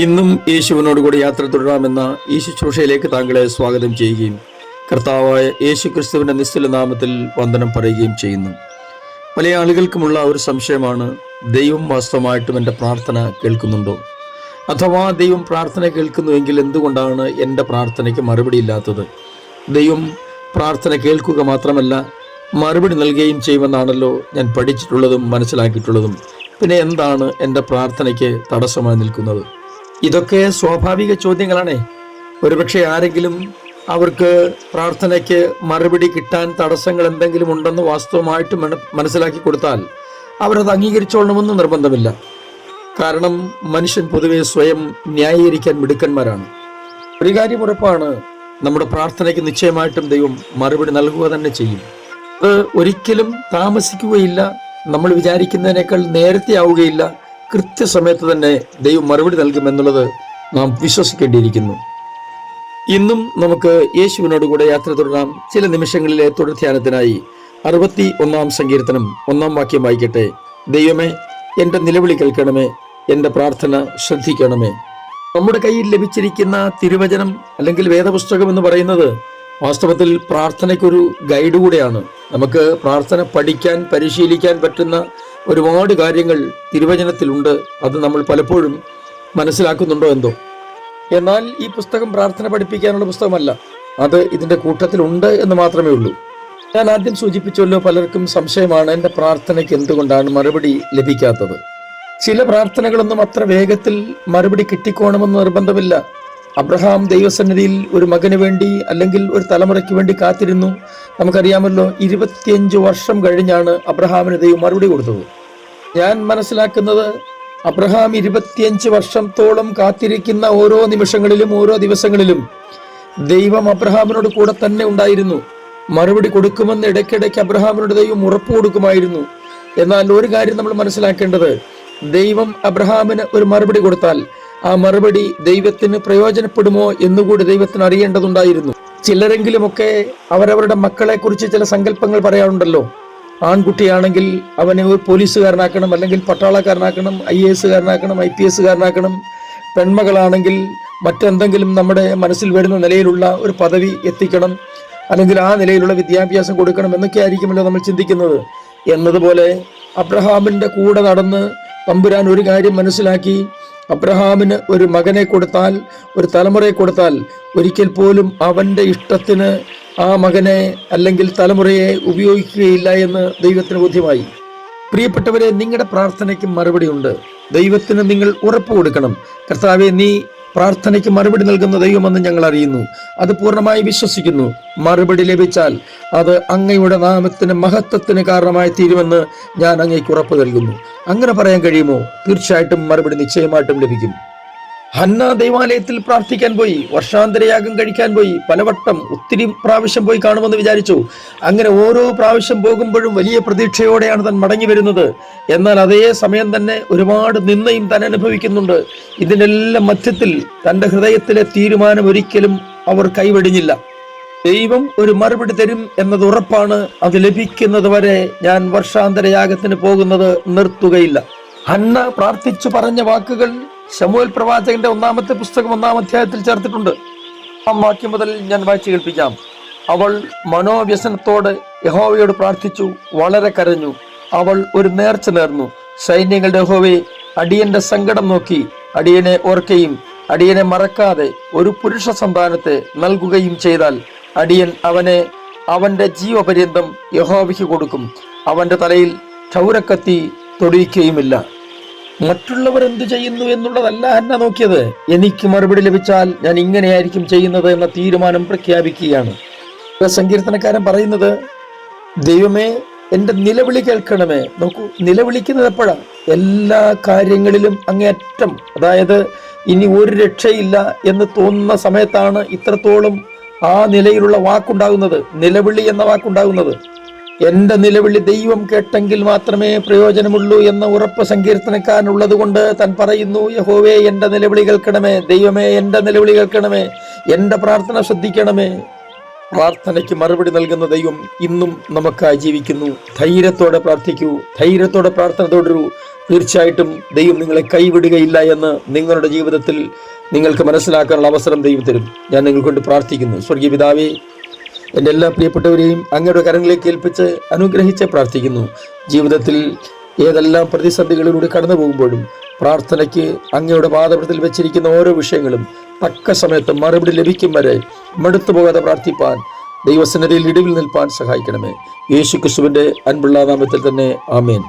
ഇന്നും യേശുവിനോടുകൂടി യാത്ര തുടരാമെന്ന ഈ ശുശ്രൂഷയിലേക്ക് താങ്കളെ സ്വാഗതം ചെയ്യുകയും കർത്താവായ യേശു ക്രിസ്തുവിന്റെ നിശ്ചല നാമത്തിൽ വന്ദനം പറയുകയും ചെയ്യുന്നു. പല ആളുകൾക്കുമുള്ള ഒരു സംശയമാണ് ദൈവം വാസ്തവമായിട്ടും എന്റെ പ്രാർത്ഥന കേൾക്കുന്നുണ്ടോ? അഥവാ ദൈവം പ്രാർത്ഥന കേൾക്കുന്നുവെങ്കിൽ എന്തുകൊണ്ടാണ് എന്റെ പ്രാർത്ഥനയ്ക്ക് മറുപടി ഇല്ലാത്തത്? ദൈവം പ്രാർത്ഥന കേൾക്കുക മാത്രമല്ല മറുപടി നൽകുകയും ചെയ്യുമെന്നാണല്ലോ ഞാൻ പഠിച്ചിട്ടുള്ളതും മനസ്സിലാക്കിയിട്ടുള്ളതും. പിന്നെ എന്താണ് എന്റെ പ്രാർത്ഥനയ്ക്ക് തടസ്സമായി നിൽക്കുന്നത്? ഇതൊക്കെ സ്വാഭാവിക ചോദ്യങ്ങളാണേ. ഒരുപക്ഷെ ആരെങ്കിലും അവർക്ക് പ്രാർത്ഥനയ്ക്ക് മറുപടി കിട്ടാൻ തടസ്സങ്ങൾ എന്തെങ്കിലും ഉണ്ടെന്ന് വാസ്തവമായിട്ട് മനസ്സിലാക്കി കൊടുത്താൽ അവരത് അംഗീകരിച്ചോളണമെന്ന് നിർബന്ധമില്ല. കാരണം മനുഷ്യൻ പൊതുവെ സ്വയം ന്യായീകരിക്കാൻ മിടുക്കന്മാരാണ്. ഒരു കാര്യം ഉറപ്പാണ് നമ്മുടെ പ്രാർത്ഥനയ്ക്ക് നിശ്ചയമായിട്ടും ദൈവം മറുപടി നൽകുക തന്നെ ചെയ്യും. അത് ഒരിക്കലും താമസിക്കുകയില്ല നമ്മൾ വിചാരിക്കുന്നതിനേക്കാൾ നേരത്തെ ആവുകയില്ല കൃത്യസമയത്ത് തന്നെ ദൈവം മറുപടി നൽകുമെന്നുള്ളത് നാം വിശ്വസിക്കേണ്ടിയിരിക്കുന്നു. ഇന്നും നമുക്ക് യേശുവിനോട് കൂടെ യാത്ര തുടരാം. ചില നിമിഷങ്ങളിലെ തുടർ ധ്യാനത്തിനായി അറുപത്തി ഒന്നാം സങ്കീർത്തനം ഒന്നാം വാക്യം വായിക്കട്ടെ. ദൈവമേ എന്റെ നിലവിളി കേൾക്കണമേ എന്റെ പ്രാർത്ഥന ശ്രദ്ധിക്കണമേ. നമ്മുടെ കയ്യിൽ ലഭിച്ചിരിക്കുന്ന തിരുവചനം അല്ലെങ്കിൽ വേദപുസ്തകം എന്ന് പറയുന്നത് വാസ്തവത്തിൽ പ്രാർത്ഥനയ്ക്കൊരു ഗൈഡ് കൂടെയാണ്. നമുക്ക് പ്രാർത്ഥന പഠിക്കാൻ പരിശീലിക്കാൻ പറ്റുന്ന ഒരുപാട് കാര്യങ്ങൾ തിരുവചനത്തിലുണ്ട്. അത് നമ്മൾ പലപ്പോഴും മനസ്സിലാക്കുന്നുണ്ടോ എന്തോ? എന്നാൽ ഈ പുസ്തകം പ്രാർത്ഥന പഠിപ്പിക്കാനുള്ള പുസ്തകമല്ല. അത് ഇതിന്റെ കൂട്ടത്തിലുണ്ട് എന്ന് മാത്രമേ ഉള്ളൂ. ഞാൻ ആദ്യം സൂചിപ്പിച്ചല്ലോ പലർക്കും സംശയമാണ് എന്റെ പ്രാർത്ഥനയ്ക്ക് എന്തുകൊണ്ടാണ് മറുപടി ലഭിക്കാത്തത്. ചില പ്രാർത്ഥനകളൊന്നും അത്ര വേഗത്തിൽ മറുപടി കിട്ടിക്കോണമെന്ന് നിർബന്ധമില്ല. അബ്രഹാം ദൈവസന്നിധിയിൽ ഒരു മകന് വേണ്ടി അല്ലെങ്കിൽ ഒരു തലമുറയ്ക്ക് വേണ്ടി കാത്തിരുന്നു. നമുക്കറിയാമല്ലോ ഇരുപത്തിയഞ്ച് വർഷം കഴിഞ്ഞാണ് അബ്രഹാമിന് ദൈവം മറുപടി കൊടുത്തത്. ഞാൻ മനസ്സിലാക്കുന്നത് അബ്രഹാം ഇരുപത്തിയഞ്ച് വർഷത്തോളം കാത്തിരിക്കുന്ന ഓരോ നിമിഷങ്ങളിലും ഓരോ ദിവസങ്ങളിലും ദൈവം അബ്രഹാമിനോട് കൂടെ തന്നെ ഉണ്ടായിരുന്നു. മറുപടി കൊടുക്കുമെന്ന് ഇടയ്ക്കിടയ്ക്ക് അബ്രഹാമിനോട് ദൈവം ഉറപ്പ് കൊടുക്കുമായിരുന്നു. എന്നാൽ ഒരു കാര്യം നമ്മൾ മനസ്സിലാക്കേണ്ടത് ദൈവം അബ്രഹാമിന് ഒരു മറുപടി കൊടുത്താൽ ആ മറുപടി ദൈവത്തിന് പ്രയോജനപ്പെടുമോ എന്നുകൂടി ദൈവത്തിന് അറിയേണ്ടതുണ്ടായിരുന്നു. ചിലരെങ്കിലുമൊക്കെ അവരവരുടെ മക്കളെ കുറിച്ച് ചില സങ്കല്പങ്ങൾ പറയാറുണ്ടല്ലോ. ആൺകുട്ടിയാണെങ്കിൽ അവനെ ഒരു പോലീസുകാരനാക്കണം അല്ലെങ്കിൽ പട്ടാളക്കാരനാക്കണം ഐ എ എസുകാരനാക്കണം ഐ പി എസുകാരനാക്കണം പെൺമകളാണെങ്കിൽ മറ്റെന്തെങ്കിലും നമ്മുടെ മനസ്സിൽ വരുന്ന നിലയിലുള്ള ഒരു പദവി എത്തിക്കണം അല്ലെങ്കിൽ ആ നിലയിലുള്ള വിദ്യാഭ്യാസം കൊടുക്കണം എന്നൊക്കെ ആയിരിക്കുമല്ലോ നമ്മൾ ചിന്തിക്കുന്നത്. എന്നതുപോലെ അബ്രഹാമിന്റെ കൂടെ നടന്ന് തമ്പുരാൻ ഒരു കാര്യം മനസ്സിലാക്കി അബ്രഹാമിന് ഒരു മകനെ കൊടുത്താൽ ഒരു തലമുറയെ കൊടുത്താൽ ഒരിക്കൽ പോലും അവന്റെ ഇഷ്ടത്തിന് ആ മകനെ അല്ലെങ്കിൽ തലമുറയെ ഉപയോഗിക്കുകയില്ല എന്ന് ദൈവത്തിന് ബോധ്യമായി. പ്രിയപ്പെട്ടവരെ നിങ്ങളുടെ പ്രാർത്ഥനയ്ക്ക് മറുപടിയുണ്ട്. ദൈവത്തിന് നിങ്ങൾ ഉറപ്പ് കൊടുക്കണം. കർത്താവെ നീ പ്രാർത്ഥനയ്ക്ക് മറുപടി നൽകുന്ന ദൈവമെന്ന് ഞങ്ങൾ അറിയുന്നു. അത് പൂർണമായി വിശ്വസിക്കുന്നു. മറുപടി ലഭിച്ചാൽ അത് അങ്ങയുടെ നാമത്തിന് മഹത്വത്തിന് കാരണമായി തീരുമെന്ന് ഞാൻ അങ്ങേക്ക് ഉറപ്പ് നൽകുന്നു. അങ്ങനെ പറയാൻ കഴിയുമോ? തീർച്ചയായിട്ടും മറുപടി നിശ്ചയമായിട്ടും ലഭിക്കും. ഹന്ന ദൈവാലയത്തിൽ പ്രാർത്ഥിക്കാൻ പോയി വർഷാന്തരയാഗം കഴിക്കാൻ പോയി പലവട്ടം ഒത്തിരി പ്രാവശ്യം പോയി കാണുമെന്ന് വിചാരിച്ചു. അങ്ങനെ ഓരോ പ്രാവശ്യം പോകുമ്പോഴും വലിയ പ്രതീക്ഷയോടെയാണ് താൻ മടങ്ങി വരുന്നത്. എന്നാൽ അതേ സമയം തന്നെ ഒരുപാട് നിന്നയും താൻ അനുഭവിക്കുന്നുണ്ട്. ഇതിനെല്ലാം മധ്യത്തിൽ തന്റെ ഹൃദയത്തിലെ തീരുമാനം ഒരിക്കലും അവർ കൈവെടിഞ്ഞില്ല. ദൈവം ഒരു മറുപടി തരും എന്നത് ഉറപ്പാണ്. അത് ലഭിക്കുന്നത് വരെ ഞാൻ വർഷാന്തരയാഗത്തിന് പോകുന്നത് നിർത്തുകയില്ല. ഹന്ന പ്രാർത്ഥിച്ചു പറഞ്ഞ വാക്കുകൾ ശമുവൽ പ്രവാചകന്റെ ഒന്നാമത്തെ പുസ്തകം ഒന്നാം അധ്യായത്തിൽ ചേർത്തിട്ടുണ്ട്. ആ വാക്യം മുതൽ ഞാൻ വായിച്ചു കേൾപ്പിക്കാം. അവൾ മനോവ്യസനത്തോടെ യഹോവയോട് പ്രാർത്ഥിച്ചു വളരെ കരഞ്ഞു. അവൾ ഒരു നേർച്ച നേർന്നു. സൈന്യങ്ങളുടെ യഹോവയെ അടിയന്റെ സങ്കടം നോക്കി അടിയനെ ഓർക്കുകയും അടിയനെ മറക്കാതെ ഒരു പുരുഷ സന്താനത്തെ നൽകുകയും ചെയ്താൽ അടിയൻ അവനെ അവന്റെ ജീവപര്യന്തം യഹോവയ്ക്ക് കൊടുക്കും. അവന്റെ തലയിൽ ക്ഷൗരക്കത്തി തൊടിയിക്കുകയുമില്ല. മറ്റുള്ളവർ എന്തു ചെയ്യുന്നു എന്നുള്ളതല്ല എന്നാ നോക്കിയത്. എനിക്ക് മറുപടി ലഭിച്ചാൽ ഞാൻ ഇങ്ങനെയായിരിക്കും ചെയ്യുന്നത് എന്ന തീരുമാനം പ്രഖ്യാപിക്കുകയാണ്. സങ്കീർത്തനക്കാരൻ പറയുന്നത് ദൈവമേ എന്റെ നിലവിളി കേൾക്കണമേ. നോക്കൂ നിലവിളിക്കുന്നത് എപ്പോഴാണ് എല്ലാ കാര്യങ്ങളിലും അങ്ങേയറ്റം. അതായത് ഇനി ഒരു രക്ഷയില്ല എന്ന് തോന്നുന്ന സമയത്താണ് ഇത്രത്തോളം ആ നിലയിലുള്ള വാക്കുണ്ടാകുന്നത് നിലവിളി എന്ന വാക്കുണ്ടാകുന്നത്. എന്റെ നിലവിളി ദൈവം കേട്ടെങ്കിൽ മാത്രമേ പ്രയോജനമുള്ളൂ എന്ന ഉറപ്പ് സങ്കീർത്തനക്കാരനുള്ളത് കൊണ്ട് താൻ പറയുന്നു യഹോവേ എന്റെ നിലവിളി കേൾക്കണമേ ദൈവമേ എന്റെ നിലവിളി കേൾക്കണമേ എന്റെ പ്രാർത്ഥന ശ്രദ്ധിക്കണമേ. പ്രാർത്ഥനയ്ക്ക് മറുപടി നൽകുന്ന ദൈവം ഇന്നും നമുക്കായി ജീവിക്കുന്നു. ധൈര്യത്തോടെ പ്രാർത്ഥിക്കൂ ധൈര്യത്തോടെ പ്രാർത്ഥന തുടരൂ. തീർച്ചയായിട്ടും ദൈവം നിങ്ങളെ കൈവിടുകയില്ല എന്ന് നിങ്ങളുടെ ജീവിതത്തിൽ നിങ്ങൾക്ക് മനസ്സിലാക്കാനുള്ള അവസരം ദൈവം തരും. ഞാൻ നിങ്ങൾക്കൊണ്ട് പ്രാർത്ഥിക്കുന്നു. സ്വർഗീയ പിതാവേ എന്റെ എല്ലാ പ്രിയപ്പെട്ടവരെയും അങ്ങയുടെ കരങ്ങളിലേക്ക് ഏൽപ്പിച്ച് അനുഗ്രഹിച്ച് പ്രാർത്ഥിക്കുന്നു. ജീവിതത്തിൽ ഏതെല്ലാം പ്രതിസന്ധികളിലൂടെ കടന്നു പോകുമ്പോഴും പ്രാർത്ഥനയ്ക്ക് അങ്ങയുടെ പാദപത്തിൽ വെച്ചിരിക്കുന്ന ഓരോ വിഷയങ്ങളും തക്ക സമയത്ത് മറുപടി ലഭിക്കും വരെ മടുത്തു പോകാതെ പ്രാർത്ഥിപ്പാൻ ദൈവസന്നിധിയിൽ ഇടിവിൽ നിൽപ്പാൻ സഹായിക്കണമേ. യേശു ക്രിസ്തുവിന്റെ അൻപുള്ള നാമത്തിൽ തന്നെ ആമേൻ.